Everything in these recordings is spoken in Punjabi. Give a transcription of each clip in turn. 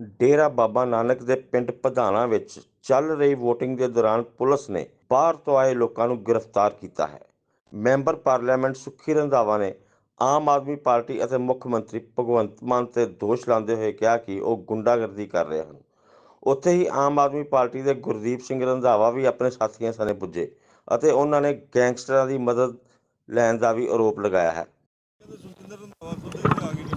ਡੇਰਾ ਬਾਬਾ ਨਾਨਕ ਦੇ ਪਿੰਡ ਪਧਾਣਾ ਵਿੱਚ ਚੱਲ ਰਹੀ VOTING ਦੇ ਦੌਰਾਨ ਪੁਲਿਸ ਨੇ ਬਾਹਰ ਤੋਂ ਆਏ ਲੋਕਾਂ ਨੂੰ ਗ੍ਰਿਫਤਾਰ ਕੀਤਾ ਹੈ। ਮੈਂਬਰ ਪਾਰਲੀਮੈਂਟ ਸੁਖੀ ਰੰਧਾਵਾ ਨੇ ਆਮ ਆਦਮੀ ਪਾਰਟੀ ਅਤੇ ਮੁੱਖ ਮੰਤਰੀ ਭਗਵੰਤ ਮਾਨ ਤੇ ਦੋਸ਼ ਲਾਉਂਦੇ ਹੋਏ ਕਿਹਾ ਕਿ ਉਹ ਗੁੰਡਾਗਰਦੀ ਕਰ ਰਹੇ ਹਨ। ਉੱਥੇ ਹੀ ਆਮ ਆਦਮੀ ਪਾਰਟੀ ਦੇ ਗੁਰਦੀਪ ਸਿੰਘ ਰੰਧਾਵਾ ਵੀ ਆਪਣੇ ਸਾਥੀਆਂ ਸਣੇ ਪੁੱਜੇ ਅਤੇ ਉਹਨਾਂ ਨੇ ਗੈਂਗਸਟਰਾਂ ਦੀ ਮਦਦ ਲੈਣ ਦਾ ਵੀ ਆਰੋਪ ਲਗਾਇਆ ਹੈ।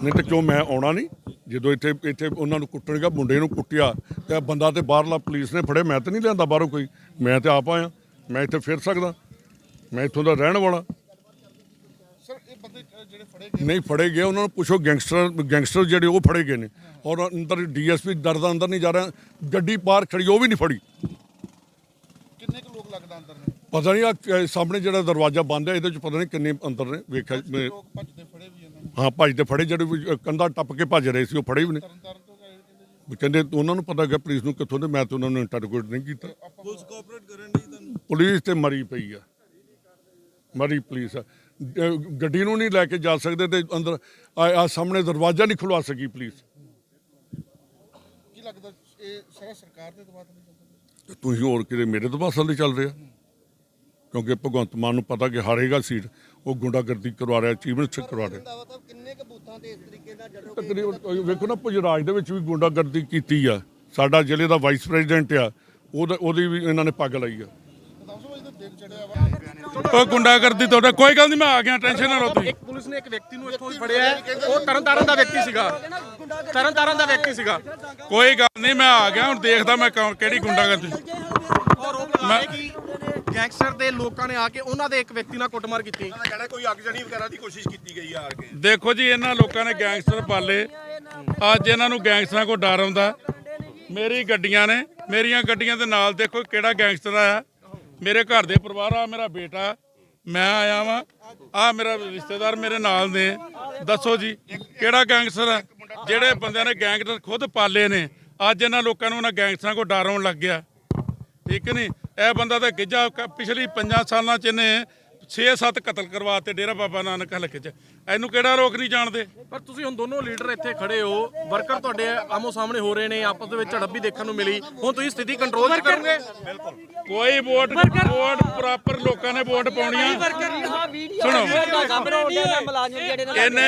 ਨਹੀਂ ਤੇ ਕਿਉਂ ਮੈਂ ਆਉਣਾ ਨਹੀਂ? ਜਦੋਂ ਇੱਥੇ ਇੱਥੇ ਉਹਨਾਂ ਨੂੰ ਕੁੱਟਣਗਾ ਮੁੰਡੇ ਨੂੰ ਕੁੱਟਿਆ ਤੇ ਬੰਦਾ ਤੇ ਬਾਹਰਲਾ ਪੁਲਿਸ ਨੇ ਫੜੇ ਮੈਂ ਤੇ ਨਹੀਂ ਲਿਆਂਦਾ ਬਾਹਰੋਂ ਕੋਈ। ਮੈਂ ਤੇ ਆਪ ਆਇਆ ਮੈਂ ਇੱਥੇ ਫਿਰ ਸਕਦਾ ਮੈਂ ਇੱਥੋਂ ਦਾ ਰਹਿਣ ਵਾਲਾ। ਸਰ ਇਹ ਬੰਦੇ ਅ, ਜਿਹੜੇ ਫੜੇ ਨਹੀਂ ਫੜੇ ਗਏ ਉਹਨਾਂ ਨੂੰ ਪੁੱਛੋ ਗੈਂਗਸਟਰ ਗੈਂਗਸਟਰ ਜਿਹੜੇ ਉਹ ਫੜੇ ਗਏ ਨੇ। ਔਰ ਅੰਦਰ ਡੀਐਸਪੀ ਡਰਦਾ ਅੰਦਰ ਨਹੀਂ ਜਾ ਰਿਹਾ ਗੱਡੀ ਪਾਰ ਖੜੀ ਉਹ ਵੀ ਨਹੀਂ ਫੜੀ। ਕਿੰਨੇ ਕੁ ਲੋਕ ਲੱਗਦਾ ਅੰਦਰ ਨੇ? ਪਤਾ ਨਹੀਂ ਆ ਸਾਹਮਣੇ ਜਿਹੜਾ ਦਰਵਾਜ਼ਾ ਬੰਦ ਹੈ ਇਹਦੇ ਚ ਪਤਾ ਨਹੀਂ ਕਿੰਨੇ ਅੰਦਰ ਨੇ ਵੇਖਿਆ ਮੈਂ- ਲੋਕ ਭੱਜਦੇ ਹਾਂ ਭੱਜਦੇ ਫੜੇ ਜਿਹੜੇ ਕੰਧਾ ਟੱਪ ਕੇ ਭੱਜ ਰਹੇ ਸੀ ਉਹ ਫੜੇ ਵੀ ਨੇ। ਤੋਂ ਕਹਿੰਦੇ ਉਹਨਾਂ ਨੂੰ ਪਤਾ ਹੈਗਾ ਪੁਲਿਸ ਨੂੰ ਕਿੱਥੋਂ ਦੇ ਮੈਂ ਤੇ ਉਹਨਾਂ ਨੂੰ ਇੰਟਰੋਗੇਟ ਨਹੀਂ ਕੀਤਾ। ਪੁਲਿਸ ਕੋਆਪਰੇਟ ਕਰਨ ਦੀ ਤੁਹਾਨੂੰ? ਪੁਲਿਸ ਤੇ ਮਰੀ ਪਈ ਆ। ਮਰੀ ਪੁਲਿਸ ਗੱਡੀ ਨੂੰ ਨਹੀਂ ਲੈ ਕੇ ਜਾ ਸਕਦੇ ਤੇ ਅੰਦਰ ਆ ਸਾਹਮਣੇ ਦਰਵਾਜ਼ਾ ਨਹੀਂ ਖੁਲਵਾ ਸਕੀ ਪੁਲਿਸ। ਕੀ ਲੱਗਦਾ ਇਹ ਸਾਰਾ ਸਰਕਾਰ ਦੇ ਦਬਾਅ ਤੇ ਚੱਲਦਾ ਤੇ ਤੁਸੀਂ ਹੋਰ ਕਿਤੇ ਮੇਰੇ ਤੋਂ ਪਾਸਾ ਨਹੀਂ ਚੱਲ ਰਿਹਾ ਕਿਉਂਕਿ ਭਗਵੰਤ ਮਾਨ ਨੂੰ ਪਤਾ ਕਿ ਹਾਰੇਗਾ ਸੀਟ ਉਹ ਗੁੰਡਾਗਰਦੀ ਕਰਵਾ ਰਿਹਾ ਚੀਫ ਮਿਨਿਸਟਰ ਕਰਵਾ ਰਿਹਾ। ਰੰਧਾਵਾ ਸਾਹਿਬ ਕਿੰਨੇ ਕੁ ਬੂਥਾਂ ਤੇ ਇਸ ਤਰੀਕੇ ਨਾਲ ਜਦੋਂ ਤਕਰੀਬਨ ਵੇਖੋ ਨਾ ਪੁਜਰਾਜ ਦੇ ਵਿੱਚ ਵੀ ਗੁੰਡਾਗਰਦੀ ਕੀਤੀ ਆ। ਸਾਡਾ ਜ਼ਿਲ੍ਹੇ ਦਾ ਵਾਈਸ ਪ੍ਰੈਜ਼ੀਡੈਂਟ ਆ ਉਹਦਾ ਉਹਦੀ ਵੀ ਇਹਨਾਂ ਨੇ ਪੱਗ ਲਈ ਆ। ਉਹ ਗੁੰਡਾਗਰਦੀ ਤੁਹਾਡਾ ਕੋਈ ਗੱਲ ਨਹੀਂ ਮੈਂ ਆ ਗਿਆ ਟੈਨਸ਼ਨ ਨਾ ਲਓ ਤੁਸੀਂ। ਇੱਕ ਪੁਲਿਸ ਨੇ ਇੱਕ ਵਿਅਕਤੀ ਨੂੰ ਇੱਥੋਂ ਫੜਿਆ ਹੈ। ਉਹ ਤਰਨਤਾਰਨ ਦਾ ਵਿਅਕਤੀ ਸੀਗਾ। ਤਰਨਤਾਰਨ ਦਾ ਵਿਅਕਤੀ ਸੀਗਾ। ਕੋਈ ਗੱਲ ਨਹੀਂ ਮੈਂ ਆ ਗਿਆ ਹੁਣ ਦੇਖਦਾ ਮੈਂ ਕੌਣ- ਕਿਹੜੀ ਗੁੰਡਾਗਰਦੀ। ਕਿ ਗੈਂਗਸਟਰ ਦੇ ਲੋਕਾਂ ਨੇ ਆ ਕੇ ਉਹਨਾਂ ਦੇ ਇੱਕ ਵਿਅਕਤੀ ਨਾਲ ਕੁੱਟਮਾਰ ਕੀਤੀ। ਦੇਖੋ ਜੀ ਇਹਨਾਂ ਲੋਕਾਂ ਨੇ ਗੈਂਗਸਟਰ ਪਾਲੇ। ਅੱਜ ਇਹਨਾਂ ਨੂੰ ਗੈਂਗਸਟਰਾਂ ਕੋ ਡਰ ਆਉਂਦਾ। ਮੇਰੀ ਗੱਡੀਆਂ ਨੇ ਮੇਰੀਆਂ ਗੱਡੀਆਂ ਦੇ ਨਾਲ ਦੇਖੋ ਕਿਹੜਾ ਗੈਂਗਸਟਰ ਆਇਆ। ਮੇਰੇ ਘਰ ਦੇ ਪਰਿਵਾਰ ਆ ਮੇਰਾ ਬੇਟਾ ਮੈਂ ਆਇਆ ਵਾਂ। ਆ ਮੇਰਾ ਰਿਸ਼ਤੇਦਾਰ ਮੇਰੇ ਨਾਲ ਨੇ। ਦੱਸੋ ਜੀ ਕਿਹੜਾ ਗੈਂਗਸਟਰ ਆ? ਜਿਹੜੇ ਬੰਦਿਆਂ ਨੇ ਗੈਂਗਸਟਰ ਖੁਦ ਪਾਲੇ ਨੇ। ਅੱਜ ਇਹਨਾਂ ਲੋਕਾਂ ਨੂੰ ਉਹਨਾਂ ਗੈਂਗਸਟਰਾਂ ਕੋ ਡਰ ਆਉਣ ਲੱਗ ਗਿਆ। ਠੀਕ ਨਹੀਂ ਇਹ ਬੰਦਾ ਤਾਂ ਗਿੱਜਾ ਕ- ਪਿਛਲੀ 5 ਸਾਲਾਂ ਚ ਇਹਨੇ 6-7 ਕਤਲ ਕਰਵਾਤੇ ਡੇਰਾ ਬਾਬਾ ਨਾਨਕ ਹਲਕੇ ਚ। ਇਹਨੂੰ ਕਿਹੜਾ ਲੋਕ ਨਹੀਂ ਜਾਣਦੇ? ਪਰ ਤੁਸੀਂ ਹੁਣ ਦੋਨੋਂ ਲੀਡਰ ਇੱਥੇ ਖੜੇ ਹੋ ਵਰਕਰ ਤੁਹਾਡੇ ਆਮੋ ਸਾਹਮਣੇ ਹੋ ਰਹੇ ਨੇ ਆਪਸ ਦੇ ਵਿੱਚ ਝੜਪ ਵੀ ਦੇਖਣ ਨੂੰ ਮਿਲੀ। ਹੁਣ ਤੁਸੀਂ ਸਥਿਤੀ ਕੰਟਰੋਲ 'ਚ ਕਰੋਗੇ? ਕੋਈ ਵੋਟ ਵੋਟ ਪ੍ਰੋਪਰ ਲੋਕਾਂ ਨੇ ਵੋਟ ਪਾਉਣੀਆਂ ਸੁਣੋ। ਇਹਨੇ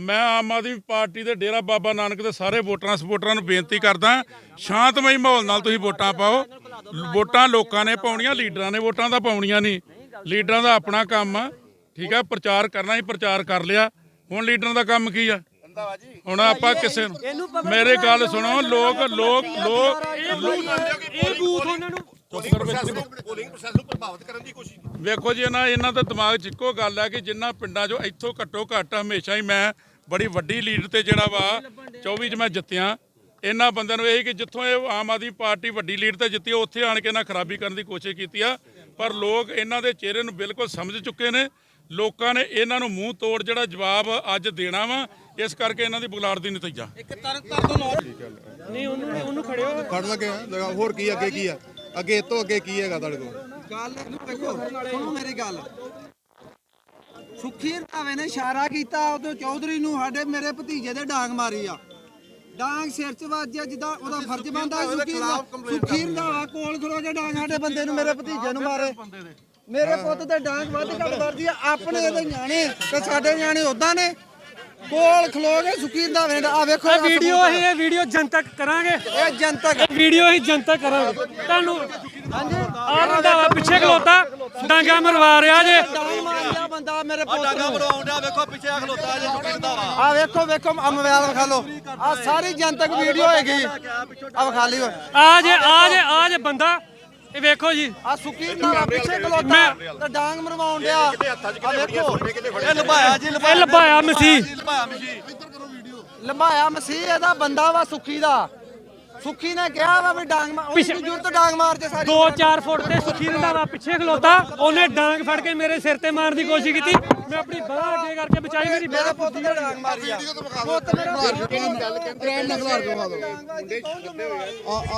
ਮੈਂ ਆਮ ਆਦਮੀ ਪਾਰਟੀ ਦੇ ਡੇਰਾ ਬਾਬਾ ਨਾਨਕ ਦੇ ਸਾਰੇ ਵੋਟਰਾਂ ਸਪੋਰਟਰਾਂ ਨੂੰ ਬੇਨਤੀ ਕਰਦਾ ਸ਼ਾਂਤਮਈ ਮਾਹੌਲ ਨਾਲ ਤੁਸੀਂ ਵੋਟਾਂ ਪਾਓ। ਵੋਟਾਂ ਲੋਕਾਂ ਨੇ ਪਾਉਣੀਆਂ ਲੀਡਰਾਂ ਨੇ ਵੋਟਾਂ ਦਾ ਪਾਉਣੀਆਂ ਨਹੀਂ। ਲੀਡਰਾਂ ਦਾ ਆਪਣਾ ਕੰਮ ਆ ਠੀਕ ਆ ਪ੍ਰਚਾਰ ਕਰਨਾ ਹੀ ਪ੍ਰਚਾਰ ਕਰ ਲਿਆ। ਹੁਣ ਲੀਡਰਾਂ ਦਾ ਕੰਮ ਕੀ ਆ? ਹੁਣ ਆਪਾਂ ਕਿਸੇ ਨੂੰ ਮੇਰੇ ਗੱਲ ਸੁਣੋ ਲੋਕ ਲੋਕ ਲੋਕ ਇਹ ਬੂਥ ਉਹਨਾਂ ਨੂੰ ਵੇਖੋ ਜੀ ਇਹਨਾਂ ਇਹਨਾਂ ਦਾ ਦਿਮਾਗ 'ਚ ਇੱਕੋ ਗੱਲ ਹੈ ਕਿ ਜਿੰਨਾ ਪਿੰਡਾਂ 'ਚੋਂ ਇੱਥੋਂ ਘੱਟੋ ਘੱਟ ਹਮੇਸ਼ਾ ਹੀ ਮੈਂ ਬੜੀ ਵੱਡੀ ਲੀਡ ਤੇ ਜਿਹੜਾ ਵਾ 24 'ਚ ਮੈਂ ਜਿੱਤਿਆ। ਇਹਨਾਂ ਬੰਦਿਆਂ ਨੂੰ ਇਹ ਕਿ ਜਿੱਥੋਂ ਇਹ ਆਮ ਆਦਮੀ ਪਾਰਟੀ ਵੱਡੀ ਲੀਡ ਤੇ ਜਿੱਤੀ ਉੱਥੇ ਆਣ ਕੇ ਇਹਨਾਂ ਖਰਾਬੀ ਕਰਨ ਦੀ ਕੋਸ਼ਿਸ਼ ਕੀਤੀ ਆ। ਪਰ ਲੋਕ ਇਹਨਾਂ ਦੇ ਚਿਹਰੇ ਨੂੰ ਬਿਲਕੁਲ ਸਮਝ ਚੁੱਕੇ ਨੇ। ਲੋਕਾਂ ਨੇ ਇਹਨਾਂ ਨੂੰ ਮੂੰਹ ਤੋੜ ਜਿਹੜਾ ਜਵਾਬ ਅੱਜ ਦੇਣਾ ਵਾ ਇਸ ਕਰਕੇ ਇਹਨਾਂ ਦੀ ਬੁਲਾੜ ਦੀ ਨਤੀਜਾ। ਨਹੀਂ ਉਹਨੂੰ ਉਹਨੂੰ ਖੜਿਓ। ਫੜ ਲੱਗੇ ਹੋਰ ਕੀ ਅੱਗੇ ਕੀ ਆ? ਅੱਗੇ ਇਹ ਤੋਂ ਅੱਗੇ ਕੀ ਹੈਗਾ ਤੁਹਾਡੇ ਕੋਲ? ਗੱਲ ਦੇਖੋ ਸੁਣੋ ਮੇਰੀ ਗੱਲ। ਸੁਖੀ ਰੰਧਾਵੇ ਨੇ ਇਸ਼ਾਰਾ ਕੀਤਾ ਉਦੋਂ ਚੌਧਰੀ ਨੂੰ ਸਾਡੇ ਮੇਰੇ ਭਤੀਜੇ ਦੇ ਡਾਂਗ ਮਾਰੀ ਆ। ਡਾਂਗ ਸਿਰ 'ਚ ਵੱਜਿਆ ਜਿੱਦਾਂ ਉਹਦਾ ਫਰਜ਼ ਬਣਦਾ ਸੁਖੀ ਸੁਖੀ ਰੰਧਾਵਾ ਕੋਲ ਖਲੋ ਕੇ ਡਾਂਗ ਸਾਡੇ ਬੰਦੇ ਨੂੰ ਮੇਰੇ ਭਤੀਜੇ ਨੂੰ ਮਾਰੇ। ਮੇਰੇ ਪੁੱਤ ਤੇ ਡਾਂਗ ਵੱਧ ਘੱਟ ਵਰਦੀ ਆ ਆਪਣੇ ਇਹਦੇ ਨਿਆਣੇ ਤੇ ਸਾਡੇ ਨਿਆਣੇ ਉਦਾਂ ਨੇ। ਕੋਲ ਖਲੋ ਕੇ ਸੁਖੀ ਰੰਧਾਵੇ ਦਾ ਆ ਵੇਖੋ ਇਹ ਵੀਡੀਓ ਅਸੀਂ ਇਹ ਵੀਡੀਓ ਜਨਤਕ ਕਰਾਂਗੇ। ਇਹ ਜਨਤਕ ਇਹ ਵੀਡੀਓ ਅਸੀਂ ਜਨਤਕ ਕਰਾਂਗੇ। ਤੁਹਾਨੂੰ ਆ ਰੰਧਾਵਾ ਪਿੱਛੇ ਖਲੋਤਾ ਡਾਂਗਾ ਮਰਵਾ ਰਿਹਾ ਜੇ। ਬੰਦਾ ਮੇਰੇ ਪੁੱਤ ਨੂੰ। ਡਾਂਗਾ ਮਰਵਾਉਂਦਾ ਵੇਖੋ ਪਿੱਛੇ ਖਲੋਤਾ ਜੇ ਸੁਖੀ ਰੰਧਾਵਾ ਆ ਵੇਖੋ ਵੇਖੋ ਆ ਮੋਬਾਈਲ ਵਿਖਾ ਲਓ। ਆ ਸਾਰੀ ਜਨਤਕ ਵੀਡੀਓ ਹੈਗੀ। ਆ ਵਿਖਾ ਲਈ ਆ ਜੇ ਆ ਜੇ ਆ ਜੇ ਬੰਦਾ ਇਹ ਵੇਖੋ ਜੀ। ਆ ਸੁੱਕੀ ਰੰਧਾਵਾ ਪਿੱਛੇ ਖਲੋਤਾ। ਤੇ ਡਾਂਗ ਮਰਵਾਉਣ ਡਿਆ। ਆ ਵੇਖੋ। ਇਹ ਲਭਾਇਆ ਜੀ ਇਹ ਲੱਭਾਇਆ ਮਸੀਹ। ਲਭਾਇਆ ਮਸੀਹ ਇਹਦਾ ਬੰਦਾ ਵਾ ਸੁੱਖੀ ਦਾ। ਸੁੱਖੀ ਨੇ ਕਿਹਾ ਵਾ ਵੀ ਡਾਂਗ ਮਾਰ ਉਹਦੀ ਪਿੱਛੇ- ਜ਼ਰੂਰਤ ਡਾਂਗ ਮਾਰ ਜੇ ਸਾਰੀ 2-4 ਫੁੱਟ ਤੇ ਸੁੱਖੀ ਰੰਧਾਵਾ ਪਿੱਛੇ ਖਲੋਤਾ ਉਹਨੇ ਡਾਂਗ ਫੜ ਕੇ ਮੇਰੇ ਸਿਰ ਤੇ ਮਾਰਨ ਦੀ ਕੋਸ਼ਿਸ਼ ਕੀਤੀ ਮੈਂ ਆਪਣੀ ਬਾਹ ਅੱਗੇ ਕਰਕੇ ਬਚਾਈ ਮੇਰੀ ਮੇਰੇ ਬਾਹ ਪੁੱਤ ਤੇ ਡਾਂਗ ਮਾਰੀ ਆ ਪੁੱਤ ਮੇਰਾ ਗੱਲ ਕਹਿੰਦੇ ਆਰਾਮ ਨਾਲ ਖਿਲਾਰ ਕੇ ਖਵਾ ਦਿਓ